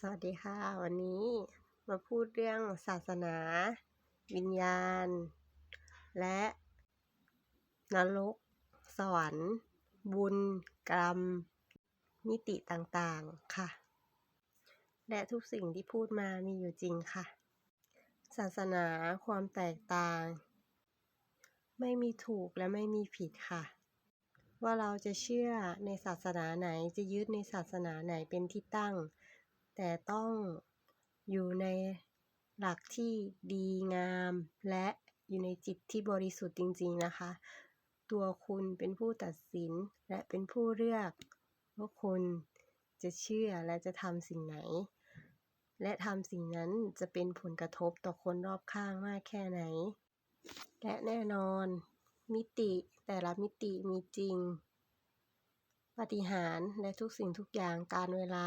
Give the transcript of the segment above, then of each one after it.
สวัสดีค่ะ วันนี้มาพูดเรื่องศาสนา วิญญาณ และนรก สวรรค์ บุญ กรรม มิติต่างๆค่ะ และทุกสิ่งที่พูดมามีอยู่จริงค่ะ ศาสนาความแตกต่าง ไม่มีถูกและไม่มีผิดค่ะว่าเราจะเชื่อในศาสนาไหนจะยึดในศาสนาไหนเป็นที่ตั้ง แต่ต้องอยู่ในหลักที่ดีงาม และอยู่ในจิตที่บริสุทธิ์จริง ๆนะคะ ตัวคุณเป็นผู้ตัดสินและเป็นผู้เลือกว่าคุณจะเชื่อและจะทำสิ่งไหน และทำสิ่งนั้นจะเป็นผลกระทบต่อคนรอบข้างมากแค่ไหน และแน่นอน มิติแต่ละมิติมีจริงปฏิหารและทุกสิ่งทุกอย่างการเวลา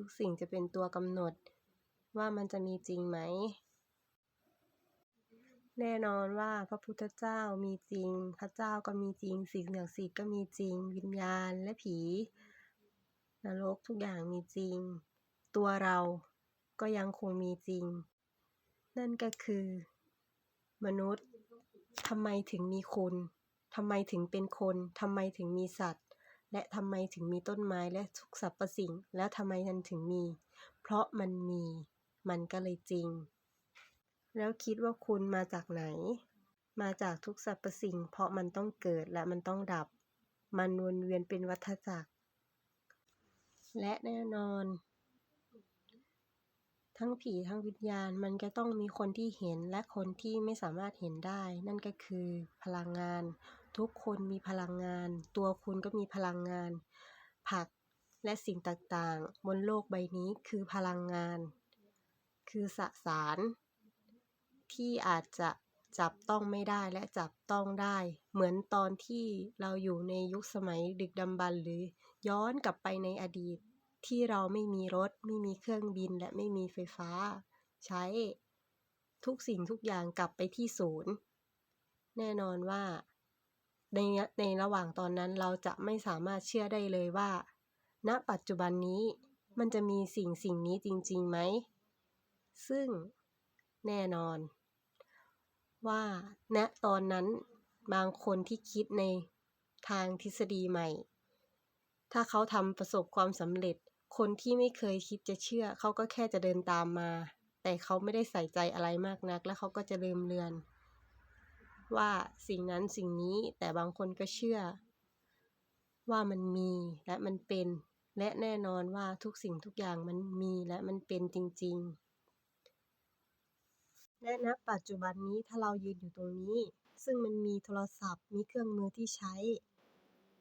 ทุกสิ่งจะเป็นตัวกำหนด ว่ามันจะมีจริงไหม แน่นอนว่าพระพุทธเจ้ามีจริง พระเจ้าก็มีจริง สิ่งศักดิ์สิทธิ์ก็มีจริง วิญญาณและผี นรกทุกอย่างมีจริง ตัวเราก็ยังคงมีจริง นั่นก็คือ มนุษย์ทำไมถึงมีคุณทำไมถึงเป็นคนทำไมถึงมีสัตว์ และทำไมถึงมีต้นไม้และทุกสรรพสิ่ง แล้วทำไมมันถึงมี เพราะมันมี มันก็เลยจริง แล้วคิดว่าคุณมาจากไหน มาจากทุกสรรพสิ่ง เพราะมันต้องเกิดและมันต้องดับ มันวนเวียนเป็นวัฏจักร และแน่นอน ทั้งผีทั้งวิญญาณมันก็ต้องมีคนที่เห็นและคนที่ไม่สามารถเห็นได้ นั่นก็คือพลังงาน ทุกคนมีพลังงาน ตัวคุณก็มีพลังงาน ผักและสิ่งต่างๆ บนโลกใบนี้คือพลังงาน คือสสาร ที่อาจจะจับต้องไม่ได้และจับต้องได้ เหมือนตอนที่เราอยู่ในยุคสมัยดึกดำบรรหรือย้อนกลับไปในอดีต ที่เราไม่มีรถ ไม่มีเครื่องบินและไม่มีไฟฟ้า ใช้ทุกสิ่งทุกอย่างกลับไปที่ศูนย์ แน่นอนว่า ในในระหว่างตอนนั้นเราจะไม่สามารถเชื่อได้เลยว่า ณปัจจุบันนี้มันจะมีสิ่งสิ่งนี้จริงๆไหม ซึ่งแน่นอน ว่าณตอนนั้นบางคนที่คิดในทางทฤษฎีใหม่ ถ้าเขาทำประสบความสำเร็จ คนที่ไม่เคยคิดจะเชื่อ เขาก็แค่จะเดินตามมา แต่เขาไม่ได้ใส่ใจอะไรมากนัก แล้วเขาก็จะลืมเลือน ว่าสิ่งนั้นสิ่งนี้แต่บางคนก็เชื่อ ว่ามันมีและมันเป็น และแน่นอนว่าทุกสิ่งทุกอย่างมันมีและมันเป็นจริง ๆ และณปัจจุบันนี้ถ้าเรายืนอยู่ตรงนี้ ซึ่งมันมีโทรศัพท์มีเครื่องมือที่ใช้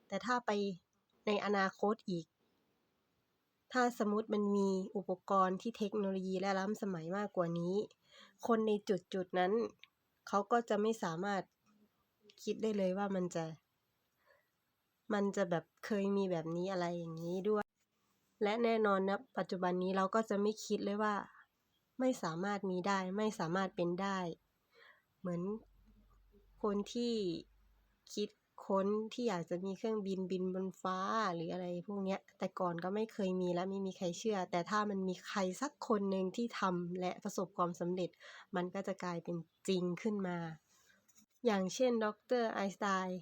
แต่ถ้าไปในอนาคตอีก ถ้าสมมติมันมีอุปกรณ์ที่เทคโนโลยีและล้ำสมัยมากกว่านี้ คนในจุดๆนั้น เขาก็จะไม่สามารถคิดได้เลยว่ามันจะ มันจะแบบเคยมีแบบนี้อะไรอย่างนี้ด้วย และแน่นอนนะปัจจุบันนี้เราก็จะไม่คิดเลยว่า ไม่สามารถมีได้ไม่สามารถเป็นได้ เหมือนคนที่คิด ค้นที่อยากจะมีเครื่องบินบินบนฟ้าหรืออะไรพวกเนี้ย แต่ก่อนก็ไม่เคยมีและไม่มีใครเชื่อ แต่ถ้ามันมีใครสักคนหนึ่งที่ทำและประสบความสำเร็จ มันก็จะกลายเป็นจริงขึ้นมา อย่างเช่นดร.ไอน์สไตน์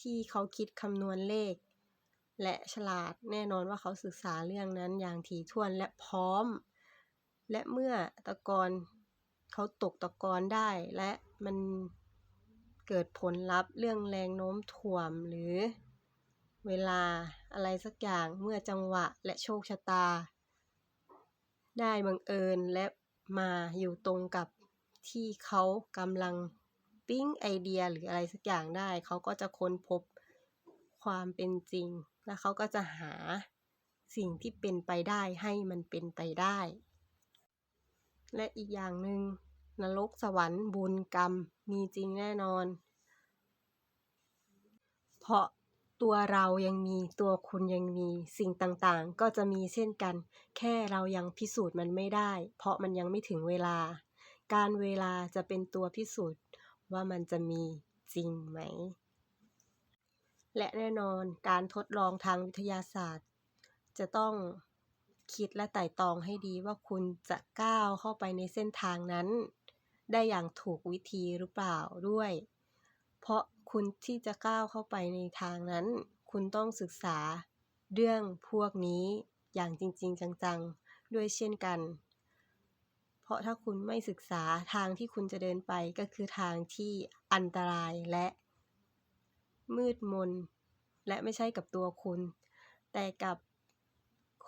ที่เขาคิดคำนวณเลข และฉลาดแน่นอนว่าเขาศึกษาเรื่องนั้นอย่างถี่ถ้วนและพร้อม และเมื่อตะกอนเขาตกตะกอนได้และมัน เกิดผลลัพธ์เรื่องแรงโน้มถ่วงหรือเวลาอะไรสักอย่างเมื่อจังหวะและโชคชะตา ได้บังเอิญและมาอยู่ตรงกับที่เขากำลังปิ๊งไอเดียหรืออะไรสักอย่างได้ เขาก็จะค้นพบความเป็นจริง และเขาก็จะหาสิ่งที่เป็นไปได้ให้มันเป็นไปได้ และอีกอย่างหนึ่ง นรกสวรรค์บุญกรรมมีจริงแน่นอน เพราะตัวเรายังมีตัวคุณยังมีสิ่งต่างๆ ก็จะมีเช่นกัน แค่เรายังพิสูจน์มันไม่ได้ เพราะมันยังไม่ถึงเวลา การเวลาจะเป็นตัวพิสูจน์ว่ามันจะมีจริงไหม และแน่นอนการทดลองทางวิทยาศาสตร์ จะต้องคิดและไต่ตองให้ดีว่าคุณจะก้าวเข้าไปในเส้นทางนั้น ได้อย่างถูกวิธีหรือเปล่าด้วย เพราะคุณที่จะก้าวเข้าไปในทางนั้น คุณต้องศึกษาเรื่องพวกนี้อย่างจริง ๆ จังๆ ด้วยเช่นกัน เพราะถ้าคุณไม่ศึกษาทางที่คุณจะเดินไปก็คือทางที่อันตรายและ มืดมน และไม่ใช่กับตัวคุณ แต่กับ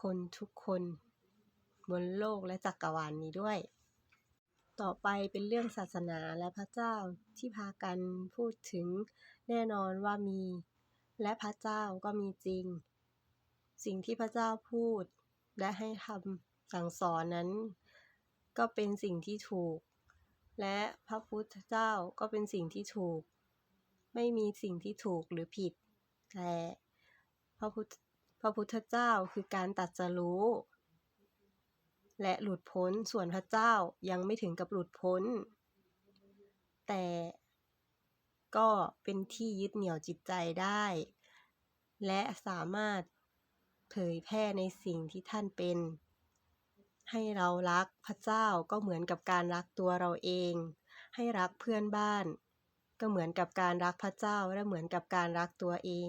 คนทุกคน บนโลกและจักรวาลนนี้ด้วย ต่อไปเป็นเรื่องศาสนาและพระเจ้าที่พากันพูดถึงแน่นอนว่ามี และพระเจ้าก็มีจริง สิ่งที่พระเจ้าพูดและให้ทำสั่งสอนนั้น ก็เป็นสิ่งที่ถูก และพระพุทธเจ้าก็เป็นสิ่งที่ถูก ไม่มีสิ่งที่ถูกหรือผิด แต่พระพุทธพระพุทธเจ้าคือการตัดสรู้ และหลุดพ้นส่วนพระเจ้ายังไม่ถึงกับหลุดพ้น แต่ก็เป็นที่ยึดเหนี่ยวจิตใจได้ และสามารถเผยแพร่ในสิ่งที่ท่านเป็น ให้เรารักพระเจ้าก็เหมือนกับการรักตัวเราเอง ให้รักเพื่อนบ้าน ก็เหมือนกับการรักพระเจ้าและเหมือนกับการรักตัวเอง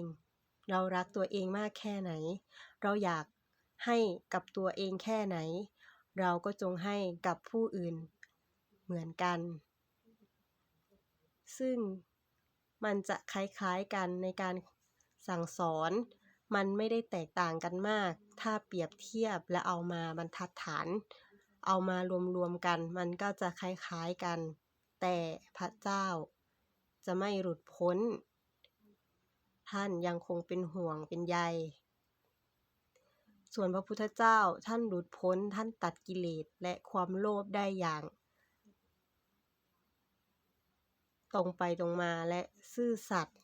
เรารักตัวเองมากแค่ไหน เราอยากให้กับตัวเองแค่ไหน เราก็จงให้กับผู้อื่นเหมือนกัน ซึ่งมันจะคล้ายๆกันในการสั่งสอน มันไม่ได้แตกต่างกันมาก ถ้าเปรียบเทียบและเอามาบรรทัดฐาน เอามารวมๆกัน มันก็จะคล้ายๆกัน แต่พระเจ้าจะไม่หลุดพ้น ท่านยังคงเป็นห่วงเป็นใย ส่วนพระพุทธเจ้าท่านหลุดพ้นท่านตัดกิเลสและความโลภได้อย่าง ตรงไปตรงมาและซื่อสัตย์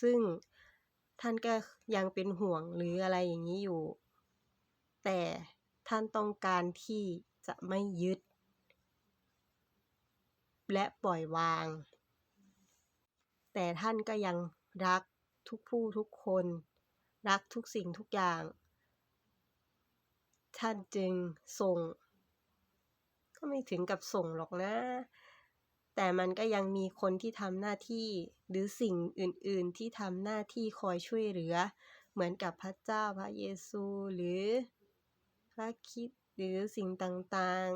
ซึ่งท่านก็ยังเป็นห่วงหรืออะไรอย่างนี้อยู่ แต่ท่านต้องการที่จะไม่ยึด และปล่อยวาง แต่ท่านก็ยังรักทุกผู้ทุกคน รักทุกสิ่งทุกอย่าง ท่านจึงส่ง ก็ไม่ถึงกับส่งหรอกนะ แต่มันก็ยังมีคนที่ทำหน้าที่หรือสิ่งอื่น ๆ ที่ทำหน้าที่คอยช่วยเหลือ เหมือนกับพระเจ้าพระเยซูหรือพระคริสต์หรือสิ่งต่าง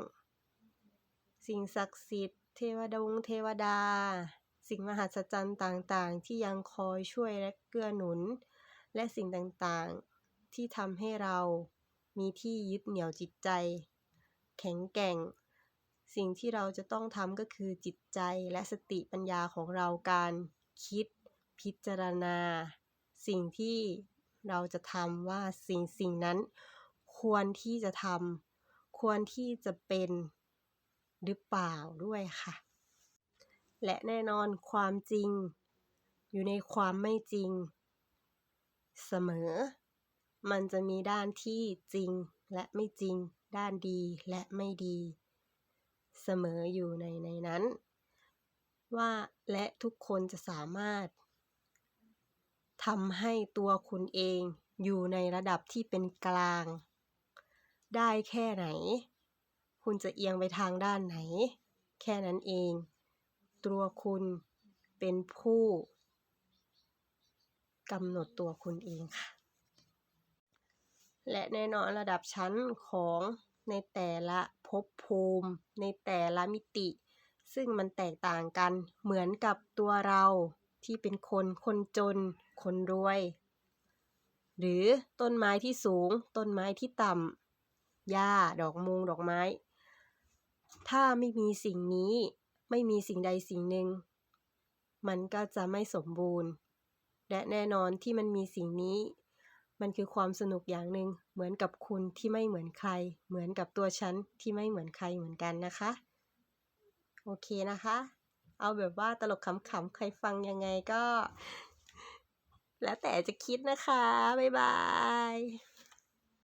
ๆ สิ่งศักดิ์สิทธิ์เทวดงเทวดา สิ่งมหัศจรรย์ต่างๆ ที่ยังคอยช่วยและเกื้อหนุน และสิ่งต่างๆที่ทำให้เรา มีที่ยึดเหนี่ยวจิตใจ แข็งแกร่ง สิ่งที่เราจะต้องทำก็คือจิตใจและสติปัญญาของเราการคิดพิจารณา สิ่งที่เราจะทำว่าสิ่งสิ่งนั้น ควรที่จะทำควรที่จะเป็นหรือเปล่าด้วยค่ะ และแน่นอนความจริง อยู่ในความไม่จริง เสมอ มันจะมีด้านที่จริงและไม่จริง ด้านดีและไม่ดี เสมออยู่ในในนั้น ว่าและทุกคนจะสามารถทำให้ตัวคุณเองอยู่ในระดับที่เป็นกลาง ได้แค่ไหน คุณจะเอียงไปทางด้านไหน แค่นั้นเอง ตัวคุณเป็นผู้กำหนดตัวคุณเองค่ะ และแน่นอนระดับชั้นของในแต่ละภพภูมิ ในแต่ละมิติ ซึ่งมันแตกต่างกันเหมือนกับตัวเราที่เป็นคนคนจน คนรวย หรือต้นไม้ที่สูง ต้นไม้ที่ต่ำหญ้าดอกมุงดอกไม้ ถ้าไม่มีสิ่งนี้ไม่มีสิ่งใดสิ่งหนึ่ง มันก็จะไม่สมบูรณ์ และแน่นอนที่มันมีสิ่งนี้ มันคือความสนุกอย่างหนึ่งเหมือนกับคุณที่ไม่เหมือนใคร เหมือนกับตัวฉันที่ไม่เหมือนใครเหมือนกันนะคะ โอเคนะคะ เอาแบบว่าตลกขำๆใครฟังยังไงก็ แล้วแต่จะคิดนะคะ บ๊ายบาย